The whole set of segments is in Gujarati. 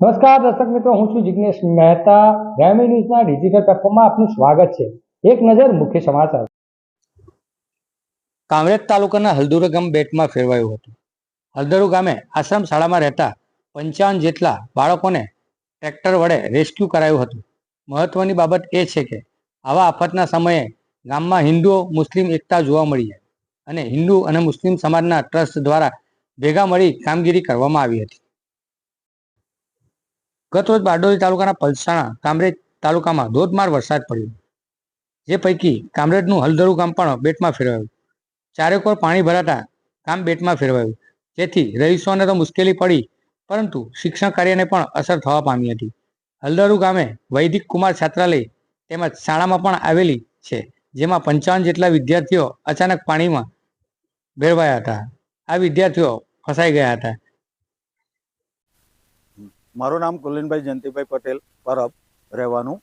નમસ્કાર, દર્શક મિત્રો, હું છું જિગ્નેશ મહેતા. ગ્રામી ન્યૂઝના ડિજિટલ પ્લેટફોર્મમાં આપનું સ્વાગત છે. એક નજર મુખ્ય સમાચાર. કામરેજ તાલુકાના હલદુર ગામ બેટમાં ફેરવાયું હતું. હલદરુ ગામે આશ્રમ શાળામાં રહેતા પંચાવન જેટલા બાળકોને ટ્રેક્ટર વડે રેસ્ક્યુ કરાયું હતું. મહત્વની બાબત એ છે કે આવા આફતના સમયે ગામમાં હિન્દુઓ, મુસ્લિમ, એકતા જોવા મળી અને હિન્દુ અને મુસ્લિમ સમાજના ટ્રસ્ટ દ્વારા ભેગા મળી કામગીરી કરવામાં આવી હતી. ગત રોજ બારડોલી તાલુકાના પલસાણા, કામરેજ તાલુકામાં ધોધમાર વરસાદ પડ્યો. જે પૈકી કામરેજનું હલદરુ ગામ પણ બેટમાં ફેરવાયું. ચારેકોર પાણી ભરાતા કામ બેટમાં ફેરવાયું. જેથી રહીશોને તો મુશ્કેલી પડી, પરંતુ શિક્ષણ કાર્યને પણ અસર થવા પામી હતી. હલદરુ ગામે વૈદિક કુમાર છાત્રાલય તેમજ શાળામાં પણ આવેલી છે, જેમાં પંચાવન જેટલા વિદ્યાર્થીઓ અચાનક પાણીમાં ભેળવાયા હતા. આ વિદ્યાર્થીઓ ફસાઈ ગયા હતા. મારું નામ કુલિનભાઈ જયંતિભાઈ પટેલ પરબ રહેવાનું.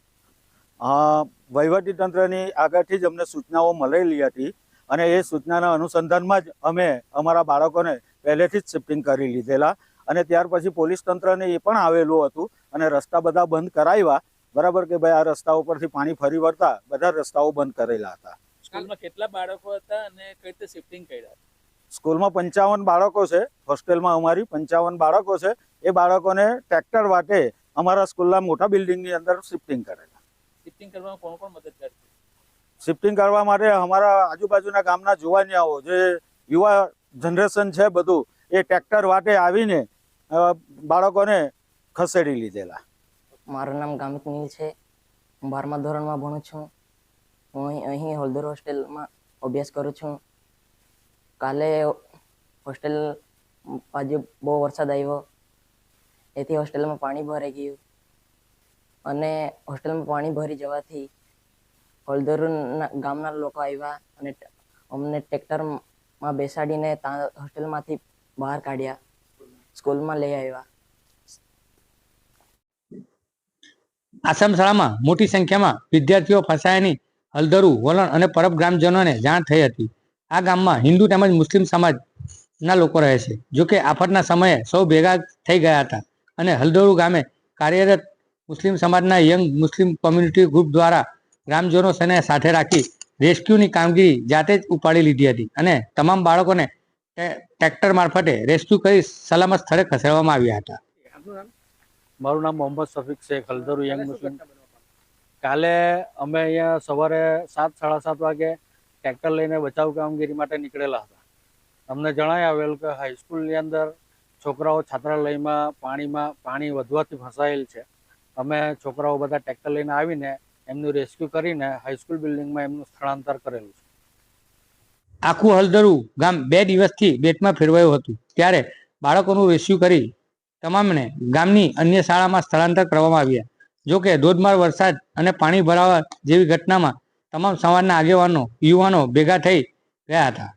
વહીવટીતંત્રની આગળથી જ અમને સૂચનાઓ મળેલી હતી અને એ સૂચનાના અનુસંધાનમાં જ અમે અમારા બાળકોને પહેલેથી જ શિફ્ટિંગ કરી લીધેલા અને ત્યાર પછી પોલીસ તંત્રને એ પણ આવેલું હતું અને રસ્તા બધા બંધ કરાવ્યા. બરાબર કે ભાઈ આ રસ્તા ઉપરથી પાણી ફરી વળતા બધા રસ્તાઓ બંધ કરેલા હતા. સ્કૂલમાં કેટલા બાળકો હતા અને કઈ રીતે શિફ્ટિંગ કર્યા? સ્કૂલમાં પંચાવન બાળકો છે હોસ્ટેલમાં અમારી પંચાવન બાળકો છે. એ બાળકોને ટ્રેક્ટર વાટે અમારા સ્કૂલના મોટા બિલ્ડિંગની અંદર શિફ્ટિંગ કરેલા. શિફ્ટિંગ કરવામાં કોણ કોણ મદદ કરશે શિફ્ટિંગ કરવા માટે અમારા આજુબાજુના ગામના જુવાનિયાઓ જે યુવા જનરેશન છે બધું એ ટ્રેક્ટર વાટે આવીને બાળકોને ખસેડી લીધેલા. મારું નામ ગામિત નીલ છે. હું બારમા ધોરણમાં ભણું છું. હું અહીં અહીં હોલદર હોસ્ટેલમાં અભ્યાસ કરું છું. કાલે હોસ્ટેલ આજે બહુ વરસાદ આવ્યો. એથી હોસ્ટેલમાં પાણી ભરાઈ ગયું. અને હોસ્ટેલમાં પાણી ભરી જવાથી હોલદરના ગામના લોકો આવ્યા અને અમને ટ્રેક્ટરમાં બેસાડીને ત્યાં હોસ્ટેલમાંથી બહાર કાઢ્યા. સ્કૂલમાં લઈ આવ્યા. આસામ શાળામાં મોટી સંખ્યામાં વિદ્યાર્થીઓ ફસાયાની હલધરુ વલણ અને પરબ ગ્રામજનોને જાણ થઈ હતી. આ ગામમાં હિન્દુ તેમજ મુસ્લિમ સમાજના લોકો રહે છે. જો કે આફતના સમયે સૌ ભેગા થઈ ગયા હતા અને હલદરુ ગામે કાર્યરત મુસ્લિમ સમાજના યંગ મુસ્લિમ કોમ્યુનિટી ગ્રુપ દ્વારા ગ્રામજનો સને સાથે રાખી રેસ્ક્યુની કામગીરી જાતે જ ઉપાડી લીધી હતી અને તમામ બાળકોને ટ્રે- ટ્રેક્ટર મારફતે રેસ્ક્યુ કરી સલામત સ્થળે ખસેડવામાં આવ્યા હતા. મારું નામ મોહમ્મદ શફીક શેખ હલદરુ યંગ મુસ્લિમ. કાલે અમે અહીંયા સવારે સાત સાડા સાત વાગે ટ્રેક્ટર લઈને બચાવ કામગીરી માટે નીકળેલા હતા. અમને જણાય આવેલ કે હાઈસ્કૂલની અંદર છોકરાઓ છાત્રાલયમાં પાણીમાં પાણી વધવાથી ફસાયેલ છે. અમે છોકરાઓ બધા ટ્રેક્ટર લઈને આવીને એમનું રેસ્ક્યુ કરીને હાઈસ્કૂલ બિલ્ડિંગમાં એમનું સ્થળાંતર કરેલું છે. આખું હલદરું ગામ બે દિવસથી બેટમાં ફેરવાયું હતું. ત્યારે બાળકોનું રેસ્ક્યુ કરી તમામને ગામની અન્ય શાળામાં સ્થળાંતર કરવામાં આવ્યા. જોકે ધોધમાર વરસાદ અને પાણી ભરાવા જેવી ઘટનામાં તમામ સમાજના આગેવાનો યુવાનો ભેગા થઈ ગયા હતા.